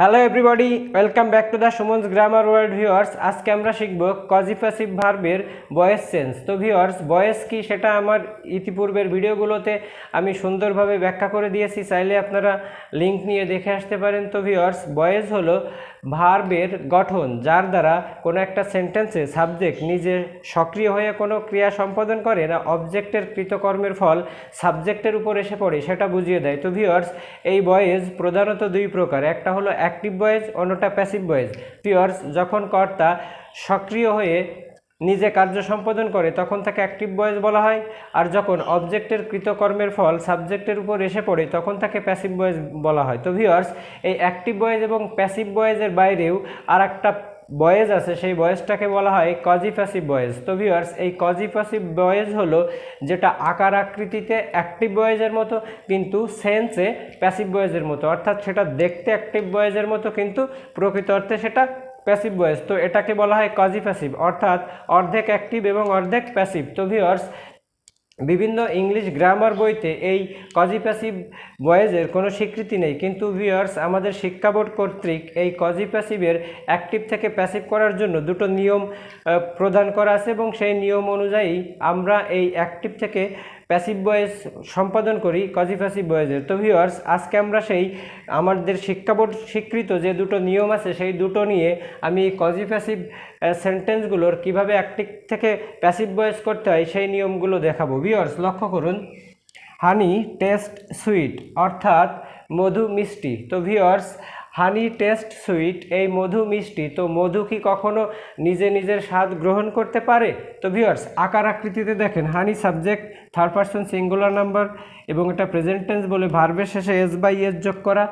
Hello everybody welcome back to the Suman's grammar world viewers আজকে আমরা শিখব কজিপাসিভ ভার্বের বয়েস সেন্স তো ভিউয়ার্স বয়েস কি সেটা আমার ইতিপূর্বের ভিডিওগুলোতে আমি সুন্দরভাবে ব্যাখ্যা করে দিয়েছি। চাইলে আপনারা লিঙ্ক নিয়ে দেখে আসতে পারেন। তো ভিউয়ার্স বয়েস হলো ভার্বের গঠন, যার দ্বারা কোনো একটা সেন্টেন্সে সাবজেক্ট নিজে সক্রিয় হয়ে কোনো ক্রিয়া সম্পাদন করে না অবজেক্টের কৃতকর্মের ফল সাবজেক্টের উপর এসে পড়ে, সেটা বুঝিয়ে দেয়। তো ভিউয়ার্স এই বয়েজ প্রধানত দুই প্রকার। একটা হলো অ্যাক্টিভ বয়েজ অন্যটা প্যাসিভ বয়েজ পিওর্স যখন কর্তা সক্রিয় হয়ে নিজে কার্য সম্পাদন করে, তখন তাকে অ্যাক্টিভ বয়েজ বলা হয়। আর যখন অবজেক্টের কৃতকর্মের ফল সাবজেক্টের উপর এসে পড়ে, তখন তাকে প্যাসিভ বয়েজ বলা হয়। তো ভিওয়ার্স এই অ্যাক্টিভ বয়েজ এবং প্যাসিভ বয়েজের বাইরেও আর একটা বয়েজ আছে, সেই বয়েজটাকে বলা হয় কজি প্যাসিভ বয়েজ। তো ভিউয়ার্স এই কজি প্যাসিভ বয়েজ হলো যেটা আকার আকৃতিতে অ্যাক্টিভ বয়েজের মতো, কিন্তু সেন্সে প্যাসিভ বয়েজের মতো। অর্থাৎ সেটা দেখতে অ্যাক্টিভ বয়েজের মতো, কিন্তু প্রকৃত অর্থে সেটা প্যাসিভ বয়েজ। তো এটাকে বলা হয় কজি প্যাসিভ অর্থাৎ অর্ধেক অ্যাক্টিভ এবং অর্ধেক প্যাসিভ তো ভিউয়ার্স বিভিন্ন ইংলিশ গ্রামার বইতে এই কজিপ্যাসিভ বয়েজের কোনো স্বীকৃতি নেই। কিন্তু ভিওয়ার্স আমাদের শিক্ষা বোর্ড কর্তৃক এই কজিপ্যাসিভের অ্যাক্টিভ থেকে প্যাসিভ করার জন্য দুটো নিয়ম প্রদান করা আছে এবং সেই নিয়ম অনুযায়ী আমরা এই অ্যাক্টিভ থেকে প্যাসিভ বয়েজ সম্পাদন করি কজি প্যাসিভ বয়েজের তো ভিউয়ার্স আজকে আমরা সেই আমাদের শিক্ষা বোর্ড স্বীকৃত যে দুটো নিয়ম আছে, সেই দুটো নিয়ে আমি কজি প্যাসিভ সেন্টেন্সগুলোর কীভাবে অ্যাক্টিভ থেকে প্যাসিভ বয়েজ করতে হয়, সেই নিয়মগুলো দেখাবো। ভিউয়ার্স লক্ষ্য করুন। হানি টেস্ট সুইট অর্থাৎ মধু মিষ্টি। তো ভিউয়ার্স হানি টেস্ট সুইট, এই মধু মিষ্টি, তো মধু কি কখনো নিজে নিজের স্বাদ গ্রহণ করতে পারে? তো ভিউয়ার্স আকার আকৃতিতে দেখেন, honey subject third person singular number এবং এটা প্রেজেন্ট টেন্স বলে ভার্বের শেষে এস বাই এস যোগ করা।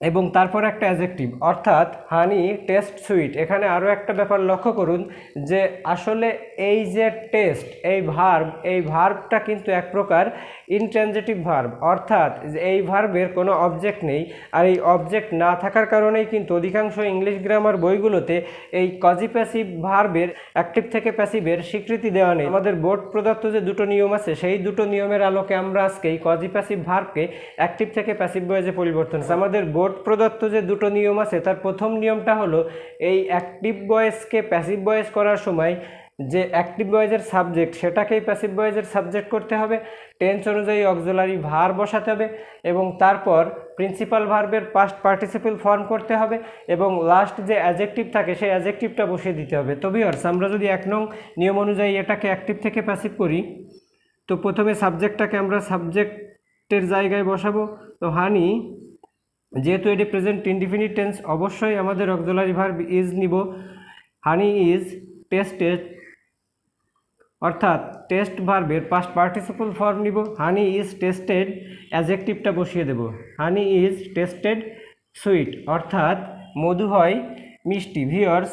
এবং তারপর একটা অ্যাজেক্টিভ অর্থাৎ, হানি টেস্ট সুইট এখানে আরও একটা ব্যাপার লক্ষ্য করুন যে, আসলে এই যে টেস্ট এই ভার্ব এই ভার্বটা কিন্তু এক প্রকার ইনট্রানজেটিভ ভার্ব অর্থাৎ এই ভার্বের কোনো অবজেক্ট নেই, আর এই অবজেক্ট না থাকার কারণেই কিন্তু অধিকাংশ ইংলিশ গ্রামার বইগুলোতে এই কজি প্যাসিভ ভার্বের অ্যাক্টিভ থেকে প্যাসিভের স্বীকৃতি দেওয়া নেই আমাদের বোর্ড প্রদত্ত যে দুটো নিয়ম আছে, সেই দুটো নিয়মের আলোকে আমরা আজকে এই কজি প্যাসিভ ভার্বকে অ্যাক্টিভ থেকে প্যাসিভ বয়েজে পরিবর্তন। আমাদের বোর্ড প্রদত্ত যে দুটো নিয়ম আছে, তার প্রথম নিয়মটা হলো এই অ্যাক্টিভ বয়েসকে প্যাসিভ বয়েস করার সময় যে অ্যাক্টিভ বয়েজের সাবজেক্ট সেটাকেই প্যাসিভ বয়েজের সাবজেক্ট করতে হবে টেন্স অনুযায়ী অক্সিলারি ভার বসাতে হবে এবং তারপর প্রিন্সিপাল ভার্বের পাস্ট পার্টিসিপেল ফর্ম করতে হবে এবং লাস্ট যে অ্যাজেক্টিভ থাকে, সেই অ্যাজেক্টিভটা বসিয়ে দিতে হবে। তো ভিউয়ার্স আমরা যদি এক নং নিয়ম অনুযায়ী এটাকে অ্যাক্টিভ থেকে প্যাসিভ করি, তো প্রথমে সাবজেক্টটাকে আমরা সাবজেক্টের জায়গায় বসাবো। তো হানি যেহেতু এটি প্রেজেন্ট ইনডিফিনিট টেন্স অবশ্যই আমাদের অক্সিলারি ভার্ব ইজ নিব। হানি ইজ টেস্টেড অর্থাৎ টেস্ট ভার্বের পাস্ট পার্টিসিপল ফর্ম নিব। হানি ইজ টেস্টেড অ্যাজেক্টিভটা বসিয়ে দেব। হানি ইজ টেস্টেড সুইট অর্থাৎ মধু হয় মিষ্টি। ভিওর্স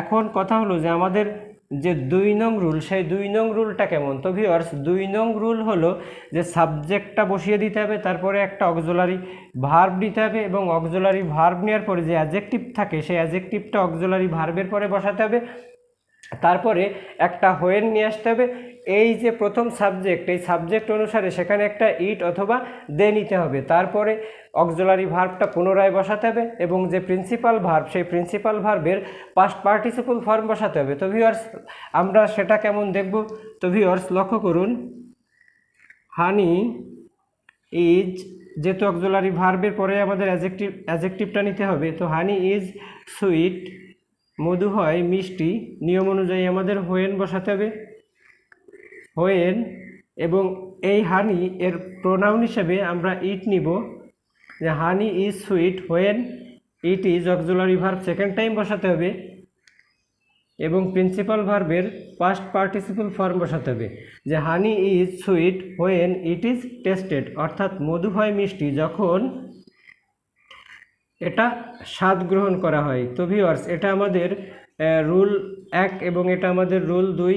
এখন কথা হলো যে আমাদের যে দুই নং রুল, সেই দুই নং রুলটা কেমন? তো ভিওয়ার্স দুই নং রুল হলো যে সাবজেক্টটা বসিয়ে দিতে হবে, তারপরে একটা অক্সোলারি ভার্ব দিতে হবে এবং অক্সোলারি ভার্ব নেওয়ার পরে যে অ্যাজেক্টিভ থাকে, সেই অ্যাজেক্টিভটা অক্সোলারি ভার্বের পরে বসাতে হবে। তারপরে একটা হোয়েন নিয়ে আসতে হবে। এই যে প্রথম সাবজেক্ট এই সাবজেক্ট অনুসারে সেখানে একটা ইট অথবা দে নিতে হবে। তারপরে অক্সিলারি ভার্বটা পুনরায় বসাতে হবে এবং যে প্রিন্সিপাল ভার্ব সেই প্রিন্সিপাল ভার্বের পাস্ট পার্টিসিপল ফর্ম বসাতে হবে। তো ভিউয়ার্স আমরা সেটা কেমন দেখব? তো ভিউয়ার্স লক্ষ্য করুন। হানি ইজ যেহেতু অক্সিলারি ভার্বের পরে আমাদের অ্যাজেক্টিভ অ্যাজেক্টিভটা নিতে হবে, তো হানি ইজ সুইট মধু হয় মিষ্টি, নিয়ম অনুযায়ী আমাদের হোয়েন বসাতে হবে। হোয়েন এবং এই হানি এর প্রোনাউন হিসেবে আমরা ইট নিব। যে honey is sweet when it is auxiliary verb second time বসাতে হবে এবং প্রিন্সিপাল ভার্বের পাস্ট পার্টিসিপল ফর্ম বসাতে হবে। যে honey is sweet when it is tasted অর্থাৎ মধু হয় মিষ্টি, যখন এটা স্বাদ গ্রহণ করা হয়। তো ভিওয়ার্স এটা আমাদের রুল এক এবং এটা আমাদের রুল দুই।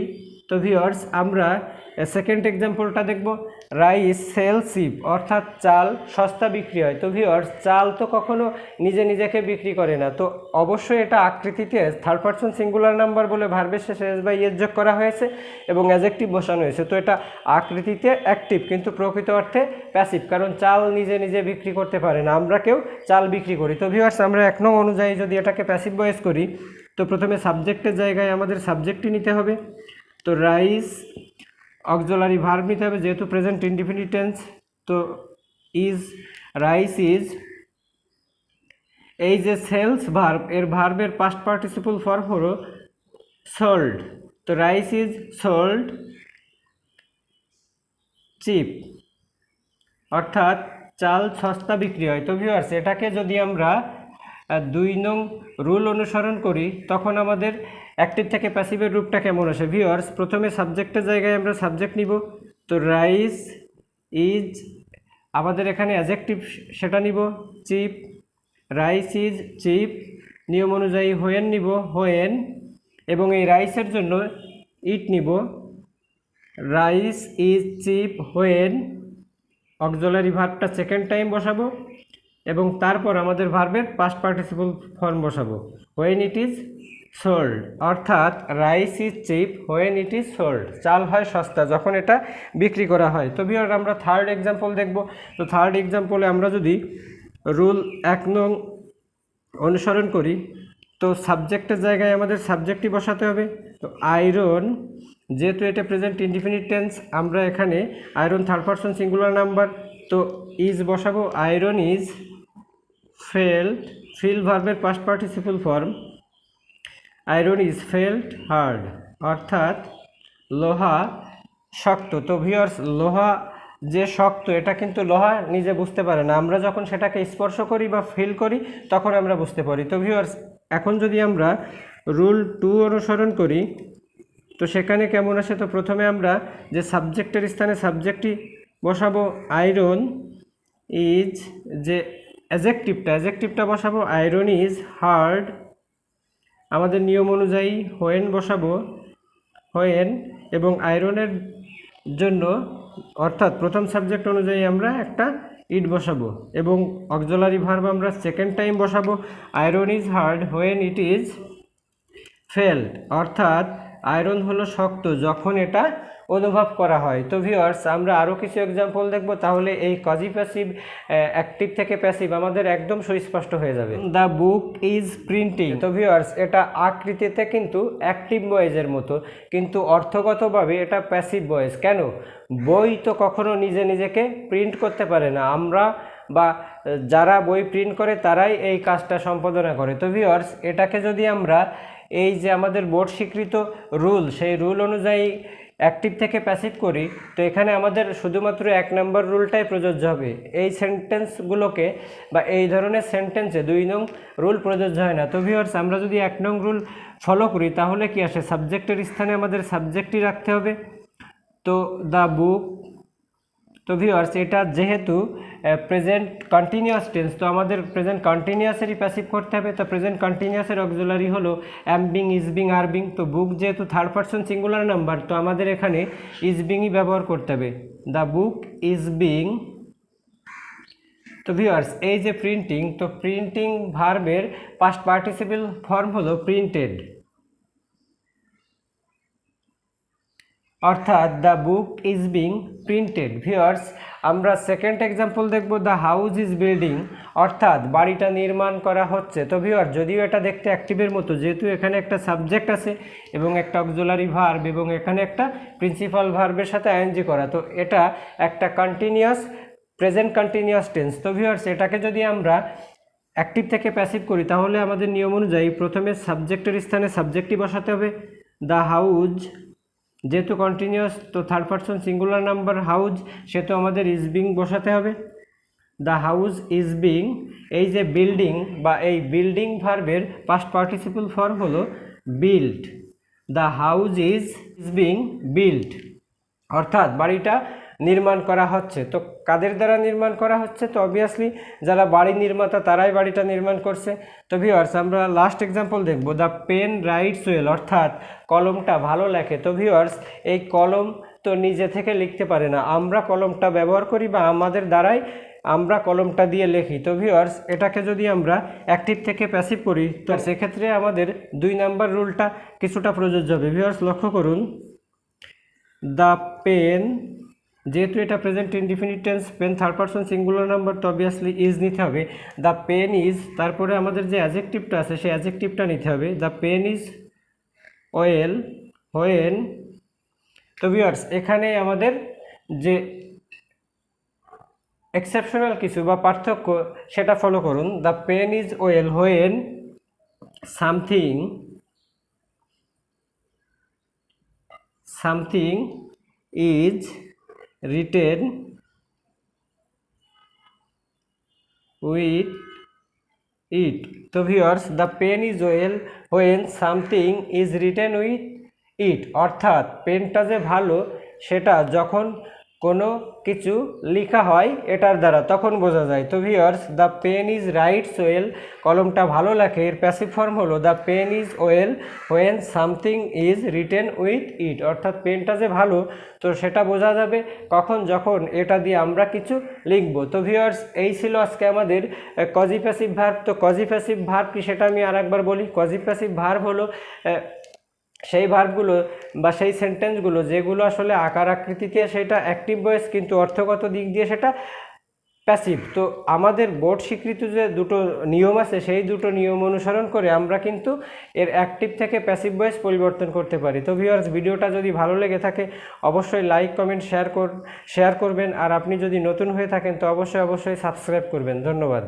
তো ভিওর্স আমরা সেকেন্ড এক্সাম্পলটা দেখব। রাইস সেল শিপ অর্থাৎ চাল সস্তা বিক্রি হয়। তো ভিওর্স চাল তো কখনো নিজে নিজেকে বিক্রি করে না। তো অবশ্যই এটা আকৃতিতে থার্ড পার্সন সিঙ্গুলার নাম্বার বলে ভার্বের শেষে এস বা ইয়ের যোগ করা হয়েছে এবং অ্যাজেক্টিভ বসানো হয়েছে। তো এটা আকৃতিতে অ্যাক্টিভ কিন্তু প্রকৃত অর্থে প্যাসিভ কারণ চাল নিজে নিজে বিক্রি করতে পারে না। আমরা কেউ চাল বিক্রি করি। তো ভিওর্স আমরা এক নং অনুযায়ী যদি এটাকে প্যাসিভ বয়েস করি, তো প্রথমে সাবজেক্টের জায়গায় আমাদের সাবজেক্টই নিতে হবে। তো রাইস অক্সিলারি ভার্ব নিতে হবে, যেহেতু প্রেজেন্ট ইনডিফিনিট টেন্স তো ইজ রাইস ইজ এই যে সেলস ভার্ব এর ভার্বের পাস্ট পার্টিসিপল ফর্ম হলো সোল্ড তো রাইস ইজ সোল্ড চিপ অর্থাৎ চাল সস্তা বিক্রি হয়। তো ভিউয়ার্স এটাকে যদি আমরা দুই নং রুল অনুসরণ করি, তখন আমাদের অ্যাক্টিভ থেকে প্যাসিভের রূপটা কেমন আসে? ভিউয়ার্স প্রথমে সাবজেক্টের জায়গায় আমরা সাবজেক্ট নিব। তো রাইস ইজ আমাদের এখানে অ্যাজেক্টিভ সেটা নিব। চিপ রাইস ইজ চিপ নিয়ম অনুযায়ী হোয়েন নিব হোয়েন এবং এই রাইসের জন্য ইট নিব। Rice is cheap when auxiliary ভার্বটা second time বসাবো। এবং তারপর আমাদের ভার্বের পাস্ট পার্টিসিপল ফর্ম বসাবো। হোয়েন ইট ইজ সোল্ড, অর্থাৎ rice is cheap when it is sold. চাল হয় সস্তা, যখন এটা বিক্রি করা হয়। তো বিহার আমরা থার্ড এক্সাম্পল দেখব। তো থার্ড এক্সাম্পলে আমরা যদি রুল এক নং অনুসরণ করি, তো সাবজেক্টের জায়গায় আমাদের সাবজেক্টই বসাতে হবে। তো আয়রন, যেহেতু এটা প্রেজেন্ট ইনডিফিনিট টেন্স আমরা এখানে iron third person singular number তো ইজ বসাবো। আয়রন ইজ ফেল্ট ফিল ভার্বের past participle form iron is felt hard, অর্থাৎ লোহা শক্ত। তো ভিওর্স লোহা যে শক্ত, এটা কিন্তু লোহা নিজে বুঝতে পারে না। আমরা যখন সেটাকে স্পর্শ করি বা ফিল করি, তখন আমরা বুঝতে পারি। তো ভিওর্স এখন যদি আমরা রুল টু অনুসরণ করি, তো সেখানে কেমন আসে? তো প্রথমে আমরা যে সাবজেক্টের স্থানে সাবজেক্টটি বসাবো, আয়রন ইজ যে অ্যাজেক্টিভটা অ্যাজেক্টিভটা বসাবো, আয়রন ইজ হার্ড আমাদের নিয়ম অনুযায়ী হোয়েন বসাবো, হোয়েন এবং আয়রনের জন্য, অর্থাৎ প্রথম সাবজেক্ট অনুযায়ী আমরা একটা ইট বসাবো এবং অক্সলারি ভার্ব আমরা সেকেন্ড টাইম বসাবো। Iron is hard, when it is felt অর্থাৎ আয়রন হলো শক্ত, যখন এটা অনুভব করা হয়। তো ভিওয়ার্স আমরা আরও কিছু এক্সাম্পল দেখব তাহলে এই কজি প্যাসিভ অ্যাক্টিভ থেকে প্যাসিভ আমাদের একদম সুস্পষ্ট হয়ে যাবে। দ্য বুক ইজ প্রিন্টিং তো ভিওয়ার্স এটা আকৃতিতে কিন্তু অ্যাক্টিভ বয়েজের মতো কিন্তু অর্থগতভাবে এটা প্যাসিভ বয়েজ কেন? বই তো কখনো নিজে নিজেকে প্রিন্ট করতে পারে না। আমরা বা যারা বই প্রিন্ট করে তারাই এই কাজটা সম্পাদনা করে। তো ভিওয়ার্স এটাকে যদি আমরা এই যে আমাদের বোর্ড স্বীকৃত রুল সেই রুল অনুযায়ী অ্যাক্টিভ থেকে প্যাসিভ করি, তো এখানে আমাদের শুধুমাত্র এক নম্বর রুলটাই প্রযোজ্য হবে। এই সেন্টেন্সগুলোকে বা এই ধরনের সেন্টেন্সে দুই নং রুল প্রযোজ্য হয় না। তো ভিওর্স আমরা যদি এক নং রুল ফলো করি, তাহলে কি আসে? সাবজেক্টের স্থানে আমাদের সাবজেক্টই রাখতে হবে। তো দ্য বুক তো ভিওয়ার্স এটা যেহেতু প্রেজেন্ট কন্টিনিউয়াস টেন্স তো আমাদের প্রেজেন্ট কন্টিনিউয়াসেরই প্যাসিভ করতে হবে। তো প্রেজেন্ট কন্টিনিউয়াসের অক্সিলারি হলো অ্যাম্বিং ইজবিং আরবিং তো বুক যেহেতু থার্ড পার্সন সিঙ্গুলার নাম্বার তো আমাদের এখানে ইজবিংই ব্যবহার করতে হবে। দ্য বুক ইজ বিং তো ভিওয়ার্স এই যে প্রিন্টিং তো প্রিন্টিং ভার্বের পাস্ট পার্টিসিপল ফর্ম হলো প্রিন্টেড অর্থাৎ the book is being printed viewers আমরা সেকেন্ড এক্সাম্পল দেখব দ্য হাউস ইজ বিল্ডিং অর্থাৎ বাড়িটা নির্মাণ করা হচ্ছে। তো ভিওয়ার যদিও এটা দেখতে অ্যাক্টিভের মতো, যেহেতু এখানে একটা সাবজেক্ট আছে এবং একটা অক্সুলারি ভার্ব এবং এখানে একটা প্রিন্সিপাল ভার্বের সাথে আইএনজি করা, তো এটা একটা কন্টিনিউয়াস প্রেজেন্ট কন্টিনিউয়াস টেন্স তো ভিওয়ার্স এটাকে যদি আমরা অ্যাক্টিভ থেকে প্যাসিভ করি, তাহলে আমাদের নিয়ম অনুযায়ী প্রথমে সাবজেক্টের স্থানে সাবজেক্টই বসাতে হবে। দ্য হাউজ যেহেতু কন্টিনিউয়াস তো third person singular number house সে তো আমাদের ইজ বিং বসাতে হবে। দ্য হাউজ ইজ বিং এই যে বিল্ডিং বা এই বিল্ডিং ভার্বের পাস্ট পার্টিসিপল ফর্ম হলো build the house is is being build অর্থাৎ বাড়িটা নির্মাণ করা হচ্ছে। তো কাদের দ্বারা নির্মাণ করা হচ্ছে? তো অবভিয়াসলি যারা বাড়ি নির্মাতা, তারাই বাড়িটা নির্মাণ করছে। তো ভিওয়ার্স আমরা লাস্ট এক্সাম্পল দেখব। দ্য পেন রাইটস ওয়েল অর্থাৎ কলমটা ভালো লেখে। তো ভিওয়ার্স এই কলম তো নিজে থেকে লিখতে পারে না। আমরা কলমটা ব্যবহার করি বা আমাদের দ্বারাই আমরা কলমটা দিয়ে লিখি। তো ভিওয়ার্স এটাকে যদি আমরা অ্যাক্টিভ থেকে প্যাসিভ করি, তো সেক্ষেত্রে আমাদের দুই নাম্বার রুলটা কিছুটা প্রযোজ্য হবে। ভিওয়ার্স লক্ষ্য করুন। দ্য পেন যেহেতু এটা present indefinite tense pen third person singular number তো অবভিয়াসলি ইজ নিতে হবে। দ্য পেন ইজ তারপরে আমাদের যে অ্যাজেক্টিভটা আছে, সেই অ্যাজেক্টিভটা নিতে হবে। The pen is well when তো ভিউয়ার্স এখানে আমাদের যে এক্সেপশনাল কিছু বা পার্থক্য, সেটা ফলো করুন। The pen is well when something something is written with it. তো viewers the pen is well when something is written with it. অর্থাৎ, পেনটা যে ভালো, সেটা যখন কোনো কিছু লেখা হয় এটার দ্বারা, তখন বোঝা যায়। তো viewers the pen is writes well কলমটা ভালো লাগে এর প্যাসিভ ফর্ম হলো the pen is well when something is written with it অর্থাৎ পেনটা যে ভালো, তো সেটা বোঝা যাবে কখন, যখন এটা দিয়ে আমরা কিছু লিখব। তো ভিওর্স এই ছিল আজকে আমাদের কজি প্যাসিভ ভার্ব তো কজি প্যাসিভ ভার্ব কি সেটা আমি আর একবার বলি? কজি প্যাসিভ ভার্ব হলো সেই ভার্বগুলো বা সেই সেন্টেন্সগুলো, যেগুলো আসলে আকার আকৃতিতে সেটা অ্যাক্টিভ ভয়েস কিন্তু অর্থগত দিক দিয়ে সেটা প্যাসিভ তো আমাদের বোর্ড স্বীকৃত যে দুটো নিয়ম আছে, সেই দুটো নিয়ম অনুসরণ করে আমরা কিন্তু এর অ্যাক্টিভ থেকে প্যাসিভ ভয়েস পরিবর্তন করতে পারি। তো ভিউয়ার্স ভিডিওটা যদি ভালো লেগে থাকে, অবশ্যই লাইক কমেন্ট শেয়ার কর শেয়ার করবেন। আর আপনি যদি নতুন হয়ে থাকেন, তো অবশ্যই অবশ্যই সাবস্ক্রাইব করবেন। ধন্যবাদ।